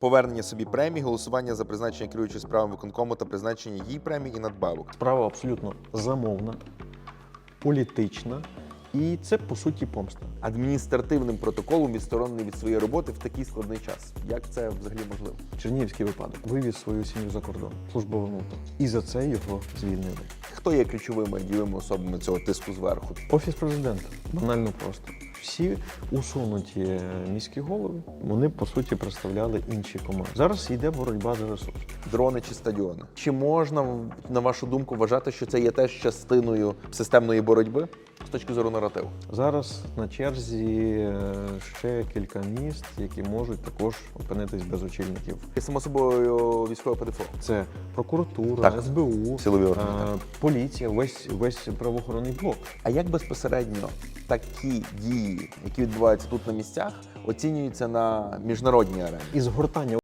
Повернення собі премії, голосування за призначення керуючої справами виконкому та призначення їй премій і надбавок. Справа абсолютно замовна, політична, і це по суті помста. Адміністративним протоколом відсторонений від своєї роботи в такий складний час. Як це взагалі можливо? Чернігівський випадок вивіз свою сім'ю за кордон, службовим авто. І за це його звільнили. Хто є ключовими дієвими особами цього тиску зверху? Офіс президента банально просто. Всі усунуті е, міські голови, вони по суті представляли інші команди. Зараз йде боротьба за ресурс. Дрони чи стадіони? Чи можна, на вашу думку, вважати, що це є теж частиною системної боротьби з точки зору наративу? Зараз на черзі е, ще кілька міст, які можуть також опинитись без очільників. І само собою військове ПДФО. Це прокуратура, Так. СБУ, Силові органи, е, поліція, весь весь правоохоронний блок. А як безпосередньо такі дії, які відбуваються тут на місцях, оцінюються на міжнародній арені? І згортання